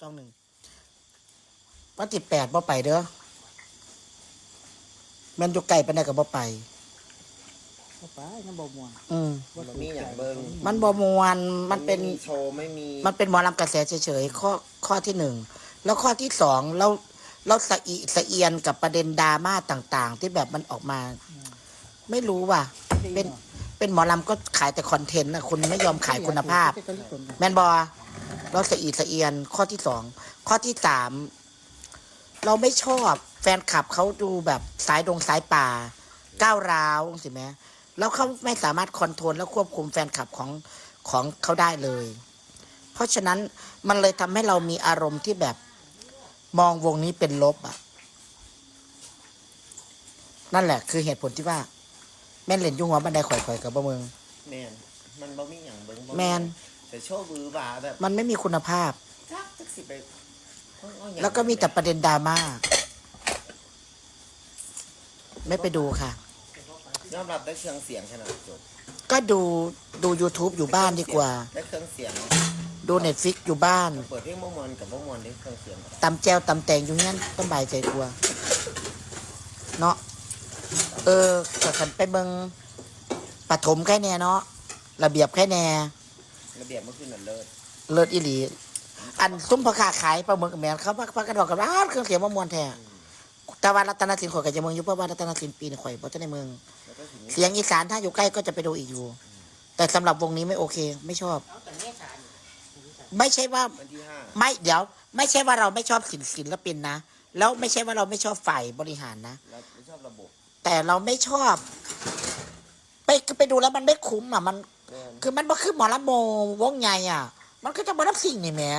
จองหนึ่งวันที่แปดบ่ไปเด้อแมันอยู่ไกลไปไหนกับบ่ไป เข้าไปมันบ่ม่วนอืมมันมีอย่างเบิ่งมันบ่มวนมันเป็น ไโชว์ไม่มีมันเป็นหมอลำกระแสเฉยๆข้อข้อที่หนึ่งแล้วข้อที่สองเราเราสะอีสะเอียนกับประเด็นดราม่าต่างๆ ที่แบบมันออกมา ไม่รู้ว่ะ เป็นเป็นหมอลำก็ขายแต่คอนเทนต์นะคุณไม่ยอมขายคุณภาพ แมนบอ เราสะอีสะเอียนข้อที่สองข้อที่สามเราไม่ชอบแฟนคลับเขาดูแบบสายดงสายป่าก้าวร้าวสิแม่แล้วเขาไม่สามารถคอนโทรลและควบคุมแฟนคลับของของเขาได้เลย เพราะฉะนั้นมันเลยทำให้เรามีอารมณ์ที่แบบมองวงนี้เป็นลบอะ นั่นแหละ คือเหตุผลที่ว่า แม่นเล่นอยุ่งหัวบันไดข่อยๆกับบ่เมืองแมนมันบ่มีอย่างเบิ่งบ่แมน แต่โชว์บือบ่าแบบมันไม่มีคุณภาพจักจักสิไปเอาเอาอย่างแล้วก็มีแต่ประเด็นดราม่าไม่ไปดูค่ะ ยอมรับได้เครื่องเสียงขนาดจบก็ดูดู YouTube อยู่บ้านดีกว่า ได้เครื่องเสียงดูเน็ตฟิกอยู่บ้านเปิดเพลงบ่มวนกับบ่มวนได้เครื่องเสียงตำแจวตำแตงอยู่เงี้ยต้องบายใจกลัวเนาะเออก็ขันไปเบิงปฐมแค่แน่เนาะระเบียบแค่แน่ ระเบียบเมื่อคืนนั่นเลิศเลิศอีหลี อันซุ้มพ่อค้าขายปลาหมึกกับแมนเขาพักพักกันบอกกันว่าอ้าวเครื่องเสียงมามวนแท้แต่ว่ารัตนสินข่อยกับจะเมืองอยู่เพราะว่ารัตนสินปีนี่ข่อยเพราะจะในเมือง แล้วก็ถึงเสียงอีสานถ้าอยู่ใกล้ก็จะไปดูอีกอยู่ แต่สำหรับวงนี้ไม่โอเค ไม่ชอบ ไม่ใช่ว่า วันที่ห้าไม่เดี๋ยว ไม่ใช่ว่าเราไม่ชอบศิลศิลปินนะ แล้วไม่ใช่ว่าเราไม่ชอบฝ่ายบริหารนะแล้วไม่ชอบระบบแต่เราไม่ชอบ ไปคือไปดูแล้วมันไม่คุ้มอะ มัน แม่น คือมันบ่คือหมอลำโมวงใหญ่อะ มันก็จะมารับสิ่งนี่แหม่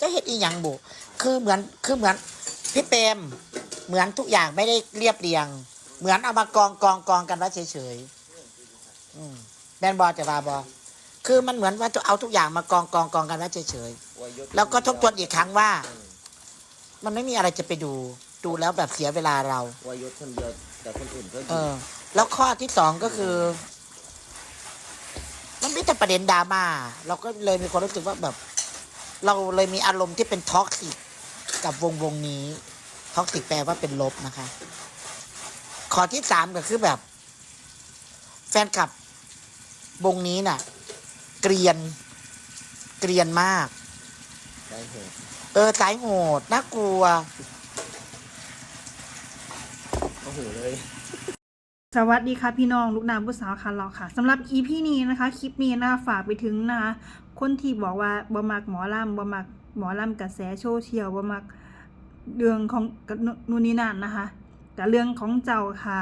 จะเห็นอีหยังบุคือเหมือนคือเหมือนพี่เปรมเหมือนทุกอย่างไม่ได้เรียบเรียง เหมือนเอามากองกองกองกันไว้เฉยๆอืมแบนบอจะบาบอคือมันเหมือนว่าจะเอาทุกอย่างมากองกองกองกันไว้เฉยอวยยศๆแล้วก็ทบทวนอีกครั้งว่า มันไม่มีอะไรจะไปดู ดูแล้วแบบเสียเวลาเรา อวยยศคนเดียวแต่คนอื่นก็เอดีอ แล้วข้อที่สองก็คือมันมี แต่ประเด็นดราม่าเราก็เลยมีความรู้สึกว่าแบบ เราเลยมีอารมณ์ที่เป็นท็อกซิกกับวงวงนี้ท็อกซิกแปลว่าเป็นลบนะคะ ข้อที่สามก็คือแบบ แฟนคลับวงนี้น่ะ เกรียน เกรียนมาก ได้เหตุเออสายโหดน่ากลัว โอ้โหเลย สวัสดีค่ะพี่น้องลูกน้ำผู้สาวคันเราค่ะสำหรับ EP นี้นะคะ คลิปนี้นะคะฝากไปถึงนะคะคนที่บอกว่าบ่มักหมอลำบ่มักหมอลำกระแสโซเชียลบ่มักเรื่องของนู่นนี่นั่นนะคะแต่เรื่องของเจ้าค่ะ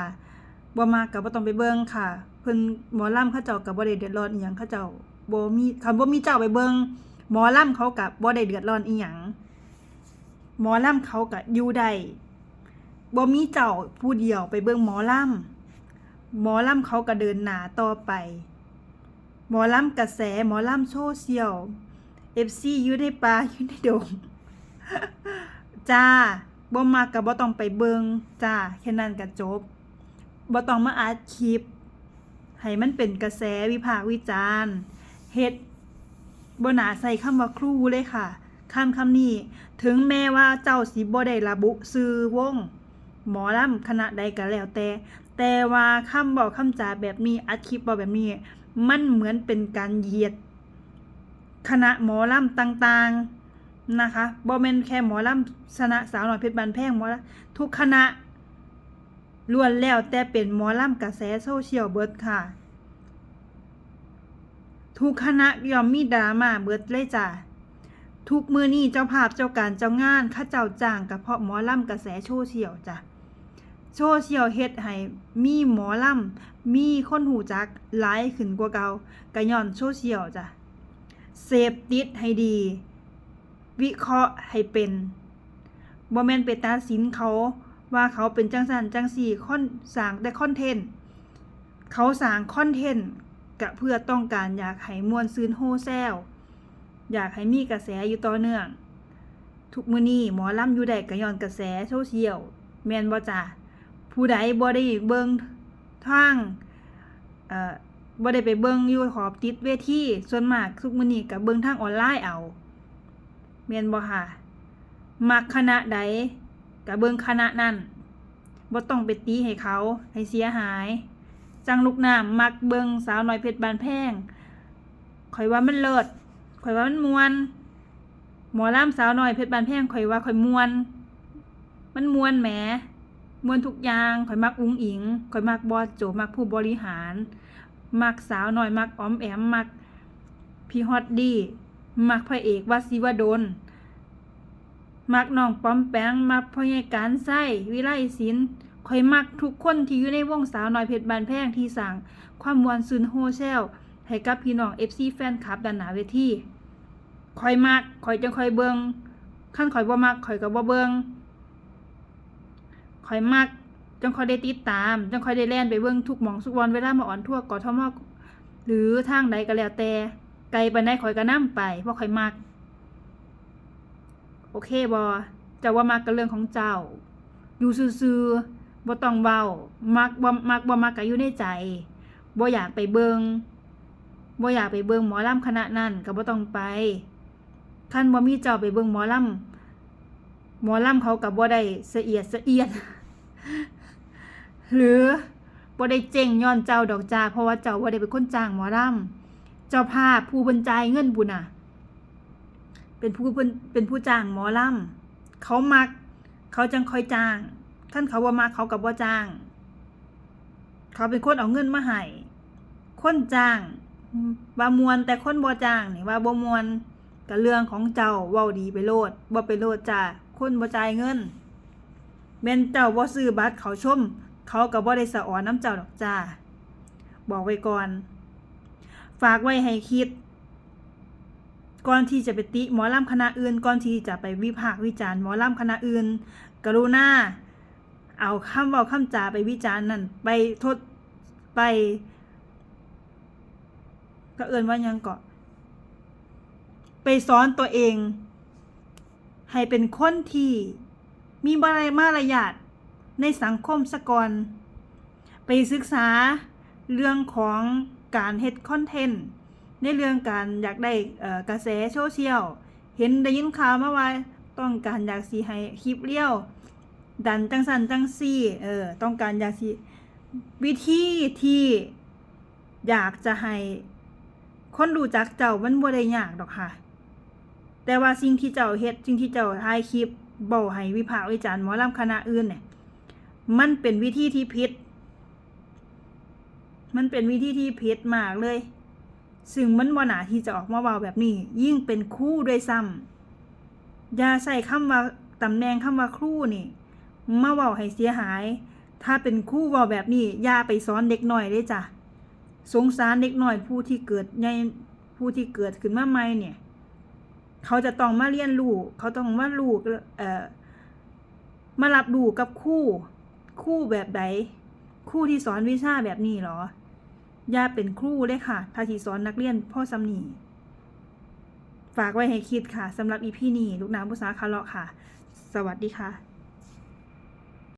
บ่มักกับบ่ต้องไปเบิ่งค่ะเพิ่นหมอลำเขาเจ้ากับบ่ได้เดือดร้อนอีหยังเขาเจ้าบ่มีคันบ่มีเจ้าไปเบิ่งหมอลำเขากับบ่ได้เดือดร้อนอีหยังหมอลำเขากับอยู่ได้บ่มีเจ้าผู้เดียวไปเบิ่งหมอลำ หมอลำเขาก็เดินหนาต่อไป หมอลำกระแสหมอลำโซเชียลเอฟซีอยู่ในป่าอยู่ในดง จ้าบ่มากกับบ่ต้องไปเบิงจ้าแค่นั้นก็จบบ่ต้องมาอัดคลิป ให้มันเป็นกระแสวิพากษ์วิจารณ์เฮ็ดบ่น่าใส่คำว่าครูเลยค่ะคำคำนี้ ถึงแม้ว่าเจ้าสิบ่ได้ระบุชื่อวง หมอลำคณะใดก็แล้วแต่ แต่ว่าคำบอกคำจาแบบนี้อัดคลิปบอกแบบนี้ มันเหมือนเป็นการเหยียด คณะหมอลำต่างๆนะคะบอเมนแค่หมอลำสนะสาวหน่อยเพชรบันแพงหมอลทุกคณะล้วนแล้วแต่เป็นหมอลำกระแสโซเชียลเบิร์ดค่ะ ทุกคณะยอมมีดราม่าเบิร์ดเลยจ้ะทุกมือนี่เจ้าภาพเจ้าการเจ้างานข้าเจ้าจ้างกับเพาะหมอลำกระแสโซเชียลจ้ะ โซเชียลเฮ็ดให้มีหมอลำมีคนหูจักหลายขึ้นกว่าเก่าก็ย้อนโซเชียลจ้ะเสพติดให้ดี วิเคราะห์ให้เป็นบ่แม่นไปตัดสินเขาว่าเขาเป็นจังสันจังสี่คอนสร้างแต่คอนเทนต์เขาสร้างคอนเทนต์ก็เพื่อต้องการอยากให้มวลซืนโฮแซลอยากให้มีกระแสอยู่ต่อเนื่อง ทุกมือนี้หมอลำอยู่ได้ก็ย้อนกระแสโซเชียลแมนบ่จ้ะ ผู้ใดบ่ได้เบิ่งทางเอ่อบ่ได้ไปเบิ่งอยู่ขอบติดเวทีส่วนมากทุกมื้อนี้ก็เบิ่งทางออนไลน์เอาแม่นบ่ค่ะ มักคณะใดกะเบิงคณะนั้นบ่ต้องไปตีให้เขาให้เสียหาย จังลูกน้ำมักเบิงสาวน้อยเพชรบานแพงข่อยว่ามันเลิศข่อยว่ามันมวน หมอล่ำสาวน้อยเพชรบานแพงข่อยว่าข่อยมวน มันมวนแหม มวนทุกอย่างข่อยมักอุ้งอิงข่อยมักบอสโจมักผู้บริหาร มักสาวน้อยมักออมแอมมักพี่ฮอตดีมักพระเอกวาสิวดลมักน้องป้อมแปงมักพ่อใหญ่การไส้วิไลศิลป์ข่อยมักทุกคนที่อยู่ในวงสาวน้อยเพชรบานแพงที่สั่งความมวลซึนโฮเซลให้กับพี่น้อง FC แฟนคลับด้านหนาเวทีข่อยมักข่อยจังข่อยเบิงขั้นข่อยบ่มักข่อยก็บ่เบิง ข่อยมักจังข่อยได้ติดตาม จังข่อยได้แล่นไปเบิ่งทุกหม่องทุกวันเวลามาอ่อนทั่วกทมหรือทางใดก็แล้วแต่ ไกลปานใดข่อยก็นํไปเพราะข่อยมัก โอเคบอจ้าว่ามักกับเรื่องของเจ้า อยู่ซื่อๆบ่ต้องเว้ามักบ่มักบ่มักก็อยู่ในใจบ่อยากไปเบิงบ่อยากไปเบิงหมอลำคณะนั้นก็บ่ต้องไปคันบ่มีเจ้าไปเบิงหมอลำหมอลำเขาก็บ่ได้สะเอียดสะเอียน หรือบ่ได้เจ๋งย้อนเจ้าดอกจ้าเพราะว่าเจ้าบ่ได้เป็นคนจ้างหมอลำเจ้าภาพผู้บรรจายเงินบุญน่ะ เป็นผู้เป็นเป็นผู้จ้างหมอลำเขามัก เขาจังคอยจ้างท่านเขาว่ามักเขากับว่าจ้าง เขาเป็นคนเอาเงินมาให้คนจ้างว่ามวนแต่คนบ่จ้างนี่ว่าบ่มวนกับเรื่องของเจ้าเว้าดีไปโลดบ่ไปโลดจ้าคนบ่จ่ายเงิน แม่นเจ้าบ่ซื้อบัตรเขาชม เขาก็บ่ได้สะออนน้ำเจ้าดอกจ้า บอกไว้ก่อน ฝากไว้ให้คิด ก่อนที่จะไปติหมอลำคณะอื่น ก่อนที่จะไปวิพากษ์วิจารณ์หมอลำคณะอื่น กรุณาเอาคำเว่าคำจาไปวิจารณ์นั่นไปทดไป ก็เอินว่ายังเกาะไปสอนตัวเอง ให้เป็นคนที่ มีมารมารยาทในสังคมสกอน ไปศึกษาเรื่องของการเฮ็ดคอนเทนต์ในเรื่องการอยากได้กระแสโซเชียล เห็นได้ยินข่าวมาว่าต้องการอยากสีให้คลิปเลี้ยว ดันจังสันจังซี่เออต้องการอยากสีวิธีที่อยากจะให้คนรู้จักเจ้ามันบ่ได้ยากดอกค่ะ แต่ว่าสิ่งที่เจ้าเฮ็ดสิ่งที่เจ้าถ่ายคลิป เบ่ให้วิพากษ์วิจารณ์หมอลำคณะอื่นเนี่ยมันเป็นวิธีที่ผิดมันเป็นวิธีที่ผิดมากเลย ซึ่งมันบ่หนาที่จะออกมาเว้าแบบนี้ ยิ่งเป็นคู่ด้วยซ้ำอย่าใส่คำว่าตำแหน่งคำว่าครู่นี่มาเว้าให้เสียหาย ถ้าเป็นคู่เว้าแบบนี้อย่าไปสอนเด็กหน่อยเลยจ้ะสงสารเด็กหน่อยผู้ที่เกิดในผู้ที่เกิดขึ้นมาใหม่เนี่ย เขาจะต้องมาเรียนรู้เขาต้องมารู้เอ่อมารับรู้กับคู่คู่แบบใดคู่ที่สอนวิชาแบบนี้เหรอ อย่าเป็นครูเลยค่ะ ถ้าที่สอนนักเรียนพ่อสำนีฝากไว้ให้คิดค่ะสำหรับอีพีนี้ลูกน้ำภาษาคาร์เลาะค่ะ สวัสดีค่ะ